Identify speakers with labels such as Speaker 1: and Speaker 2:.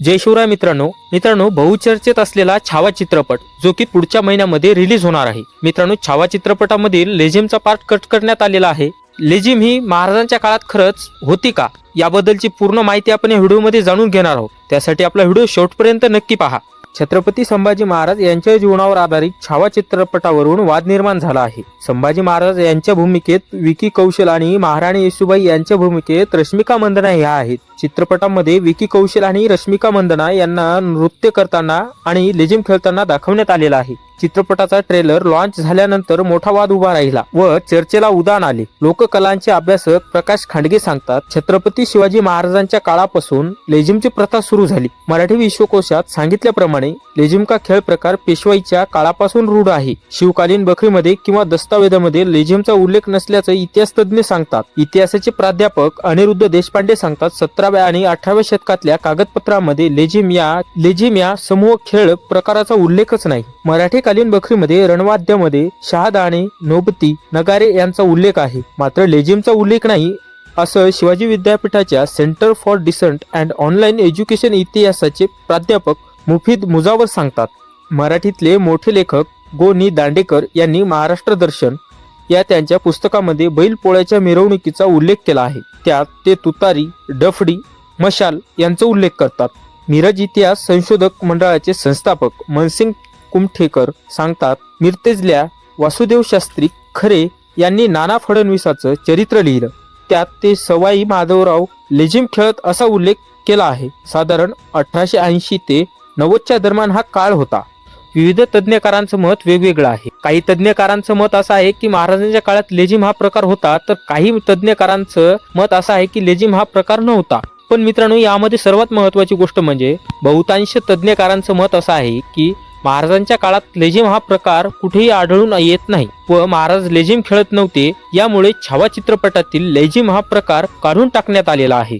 Speaker 1: जय शिवराय मित्रांनो मित्रांनो बहुचर्चेत असलेला छावा चित्रपट जो की पुढच्या महिन्यामध्ये रिलीज होणार आहे. मित्रांनो छावा चित्रपटामधील लेझिमचा पार्ट कट करण्यात आलेला आहे. लेझिम ही महाराजांच्या काळात खरंच होती का? याबद्दलची पूर्ण माहिती आपण या व्हिडिओमध्ये जाणून घेणार आहोत. त्यासाठी आपला व्हिडिओ शेवटपर्यंत नक्की पहा. छत्रपती संभाजी महाराज यांच्या जीवनावर आधारित छावा चित्रपटावरून वाद निर्माण झाला आहे. संभाजी महाराज यांच्या भूमिकेत विकी कौशल आणि महाराणी येसुबाई यांच्या भूमिकेत रश्मिका मंदना ह्या आहेत. चित्रपटामध्ये विकी कौशल आणि रश्मिका मंदना यांना नृत्य करताना आणि लेझिम खेळताना दाखवण्यात आलेला आहे. चित्रपटाचा ट्रेलर लॉन्च झाल्यानंतर मोठा वाद उभा राहिला व चर्चेला उदान आले. लोककलांचे अभ्यासक प्रकाश खांडगे सांगतात छत्रपती शिवाजी महाराजांच्या काळापासून लेझिमची प्रथा सुरू झाली. मराठी विश्वकोशात सांगितल्याप्रमाणे लेझिम का खेळ प्रकार पेशवाईच्या काळापासून रूढ आहे. शिवकालीन बखरीमध्ये किंवा दस्तावेदामध्ये लेझिमचा उल्लेख नसल्याचं इतिहास तज्ज्ञ सांगतात. इतिहासाचे प्राध्यापक अनिरुद्ध देशपांडे सांगतात सतराव्या आणि अठराव्या शतकातल्या कागदपत्रामध्ये लेझिम या लेझिम या समूह खेळ प्रकाराचा उल्लेखच नाही. मराठीकालीन बखरीमध्ये रणवाद्यामध्ये शहादाणे नोबती नगारे यांचा उल्लेख आहे. मात्र लेझिमचा उल्लेख नाही असं शिवाजी विद्यापीठाच्या centre for distance and online education इतिहासाचे प्राध्यापक मुफीद मुजावर सांगतात. मराठीतले मोठे लेखक गो दांडेकर यांनी महाराष्ट्र दर्शन या त्यांच्या पुस्तकामध्ये बैलपोळ्याच्या मिरवणुकीचा उल्लेख केला आहे. त्यात ते तुतारी डफडी मशाल यांचा उल्लेख करतात. मिरज इतिहास संशोधक मंडळाचे संस्थापक मनसिंग कुमठेकर सांगतात मिरतेजल्या वासुदेव शास्त्री खरे यांनी नाना फडणवीसाचं चरित्र लिहिलं. त्यात ते सवाई माधवराव लेझिम खेळत असा उल्लेख केला आहे. साधारण अठराशे ऐंशी ते नव्वदच्या दरम्यान हा काळ होता. विविध तज्ज्ञकारांचं मत वेगवेगळं आहे. काही तज्ज्ञकारांचं मत असं आहे की महाराजांच्या काळात लेझिम हा प्रकार होता तर काही तज्ज्ञकारांचं मत असं आहे की लेझिम हा प्रकार नव्हता. पण मित्रांनो यामध्ये सर्वात महत्वाची गोष्ट म्हणजे बहुतांश तज्ज्ञकारांचं मत असं आहे की महाराजांच्या काळात लेझिम हा प्रकार कुठेही आढळून येत नाही व महाराज लेझिम खेळत नव्हते यामुळे छावा चित्रपटातील लेझिम हा प्रकार काढून टाकण्यात आलेला आहे.